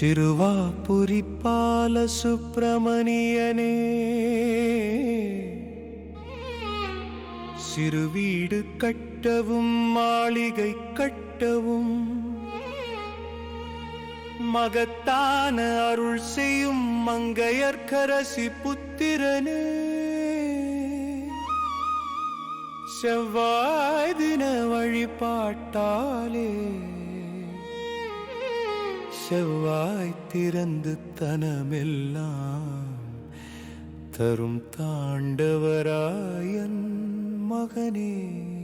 சிறுவாபுரிப்பால சுப்பிரமணியனே. சிறு வீடு கட்டவும் மாளிகை கட்டவும் மகத்தான அருள் செய்யும் மங்கையர்கரசி புத்திரனே. செவ்வாய் தின வழிபாட்டாலே செவ்வாய் திறந்து தனமெல்லாம் தரும் தாண்டவராயன் மகனே.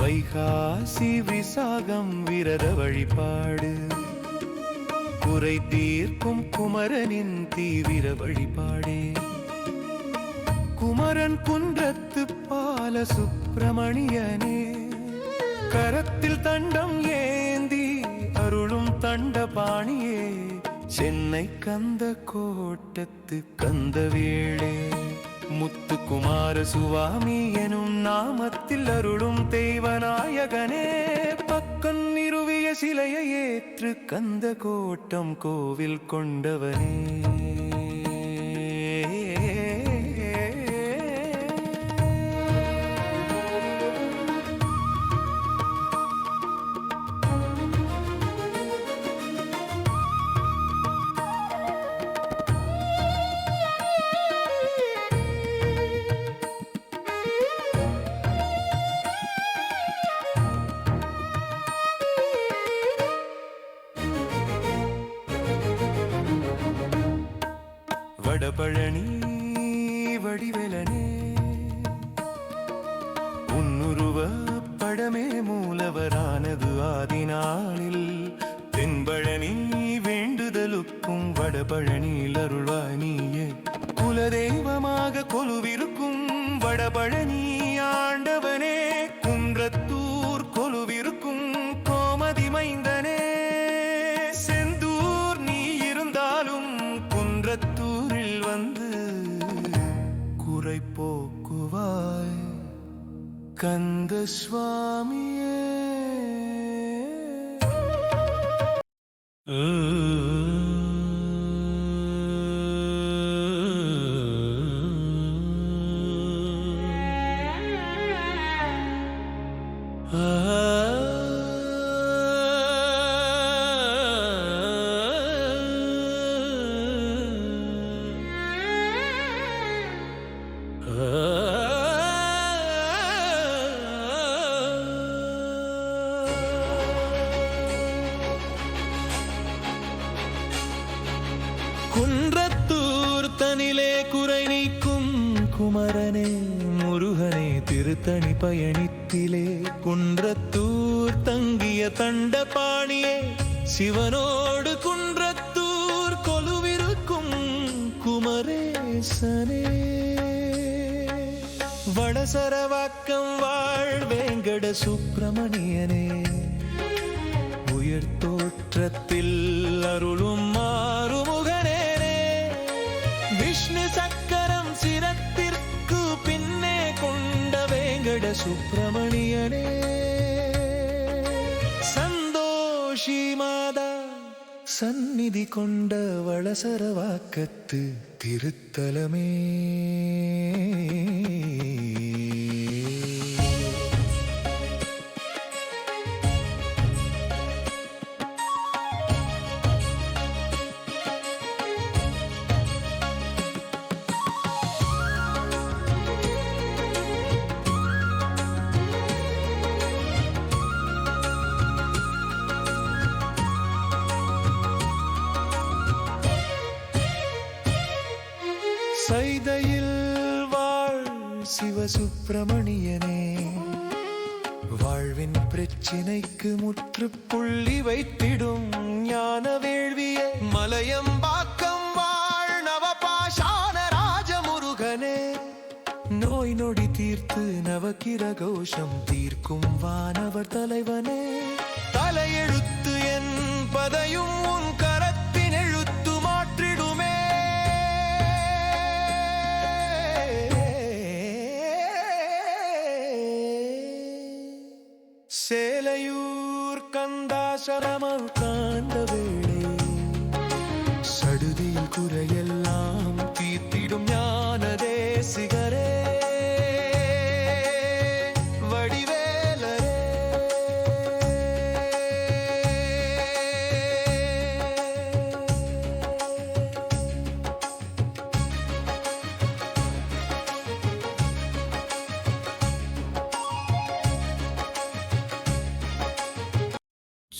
வைகாசி விசாகம் விரத வழிபாடு. குறை தீர்க்கும் குமரனின் தீவிர வழிபாடே. குமரன் குன்றத்து பால சுப்பிரமணியனே கரத்தில் தண்டம் ஏந்தி அருளும் தண்ட பாணியே சென்னை கந்த கோட்டத்து கந்த வேளே. முத்துக்குமார சுவாமி எனும் நாமத்தில் அருளும் தெய்வநாயகனே பக்கம் நிறுவிய சிலையை ஏற்று கந்த கோட்டம் கோவில் கொண்டவனே. வடபழனி வடிவெலனே. உன்னுருவ படமே மூலவரானது ஆதினாளில் தென்பழனி வேண்டுதலுக்கும் வடபழனியில் அருள்வாய் நீயே. குலதெய்வமாக கொலுவிருக்கும் வடபழனி ஆண்டவனே. குன்றத்தூர் கொலுவிருக்கும் கோமதி கந்த சுவாமியே குமரனே முருகனே திருத்தணி பயணித்திலே குன்றத்தூர் தங்கிய தண்ட பாணியே சிவனோடு குன்றத்தூர் கொலுவிருக்கும் குமரேசனே. வடசரவாக்கம் வாழ் வேங்கட சுப்பிரமணியனே உயர் தோற்றத்தில் அருளும் சந்நிதி கொண்ட வளசரவாக்கத்து திருத்தலமே. சுப்பிரமணியனே. வாழ்வின் பிரச்சினைக்கு முற்றுப்புள்ளி வைத்திடும் ஞான வேள்விய மலையம்பாக்கம் வாழ் நவபாஷான ராஜமுருகனே. நோய் நொடி தீர்த்து நவக்கிர கோஷம் தீர்க்கும் வானவர் தலைவனே. தலையெழுத்து என் பதையும் உன் சேலையூர் கந்தாசரமம் காண்ட வேளை சடுதியில் குறையெல்லாம்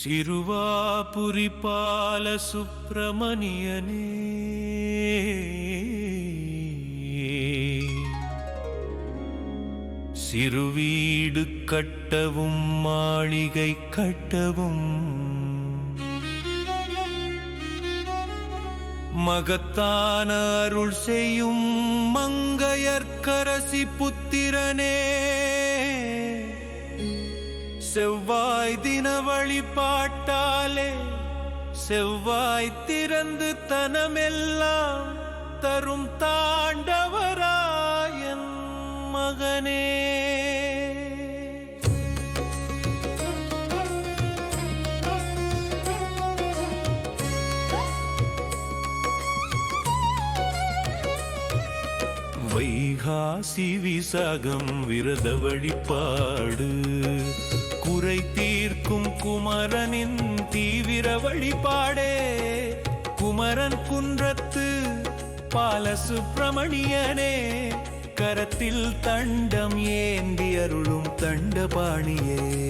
சிறுவாபுரி பால சுப்பிரமணியனே சிறுவீடு கட்டவும் மாளிகை கட்டவும் மகத்தான அருள் செய்யும் மங்கையர்க்கரசி புத்திரனே. செவ்வாய் தின வழிபாட்டாலே செவ்வாய் திறந்து தனமெல்லாம் தரும் தாண்டவராயன் மகனே. வைகாசி விசாகம் விரத வழிபாடு. குறை தீர்க்கும் குமரனின் தீவிர வழிபாடே. குமரன் குன்றத்து பால சுப்பிரமணியனே கரத்தில் தண்டம் ஏந்தி அருளும் தண்டபாணியே.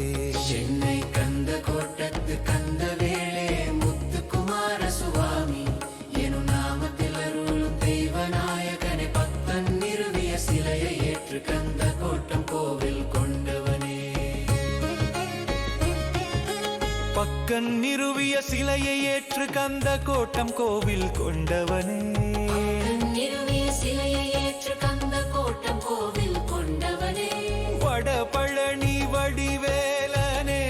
பக்கன் நிறுவிய சிலையை ஏற்று கந்த கோட்டம் கோவில் கொண்டவனே. நிறுவிய சிலையை ஏற்று கந்த கோட்டம் கோவில் கொண்டவனே. வட பழனி வடிவேலனே.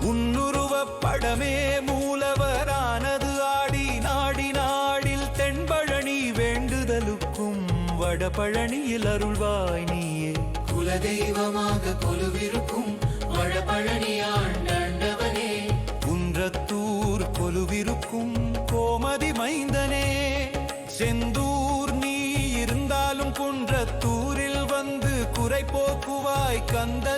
உன்னுருவப் படமே மூலவரானது ஆடி நாடி நாடில் தென்பழனி வேண்டுதலுக்கும் வடபழனியில் அருள்வாய் நீயே. குலதெய்வமாக கொலுவிருக்கும் வடபழனி குன்றத்தூர் கொலுவிருக்கும் கோமதி மைந்தனே. செந்தூர் நீ இருந்தாலும் குன்றத்தூரில் வந்து குறை போக்குவாய் கந்த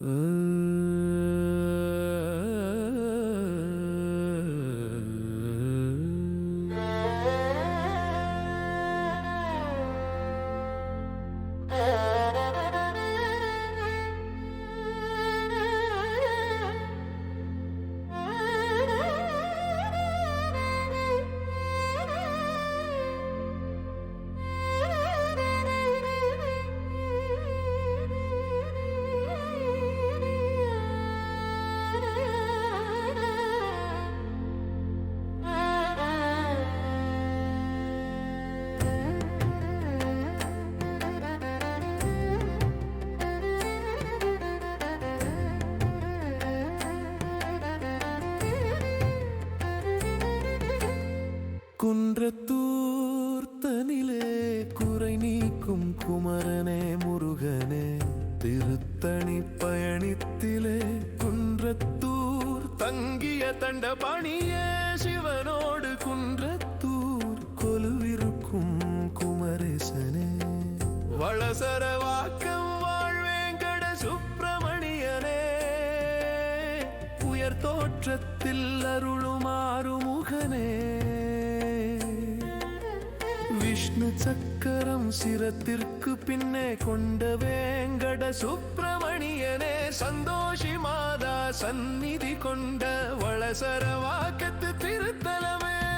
குன்றத்தூர் தனிலே குறை நீக்கும் குமரனே முருகனே திருத்தணி பயணித்திலே குன்றத்தூர் தங்கிய தண்ட பணியே சிவனோடு குன்றத்தூர் கொலுவிருக்கும் குமரேசனே. வளசரவாக்கம் வாழ்வேங்கட சுப்பிரமணியனே உயர் தோற்றத்தில் அருளுமாறு முகனே சக்கரம் சிரத்திற்கு பின்னே கொண்ட வேங்கட சுப்பிரமணியனே சந்தோஷி மாதா சந்நிதி கொண்ட வளசர வாக்கத்து திருத்தலமே.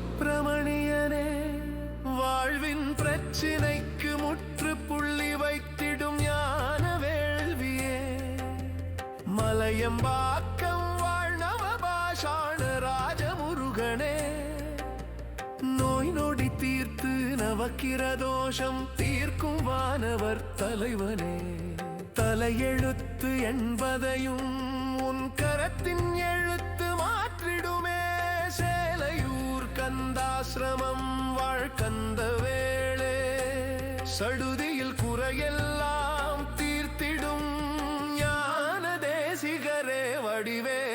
சிவசுப்பிரமணியனே வாழ்வின் பிரச்சினைக்கு முற்றுப்புள்ளி வைத்திடும் ஞான வேள்வியே மலையம்பாக்கம் வாழ்நவ பாஷாண ராஜமுருகனே நோய் நொடி தீர்த்து நவக்கிரதோஷம் தீர்க்கும் வானவர் தலைவனே. தலையெழுத்து என்பதையும் உன் கரத்தின் எழுத்து சிரமம் வாழ்கந்த வேளே. சடுதியில் குறையெல்லாம் தீர்த்திடும் ஞான தேசிகரே வடிவே.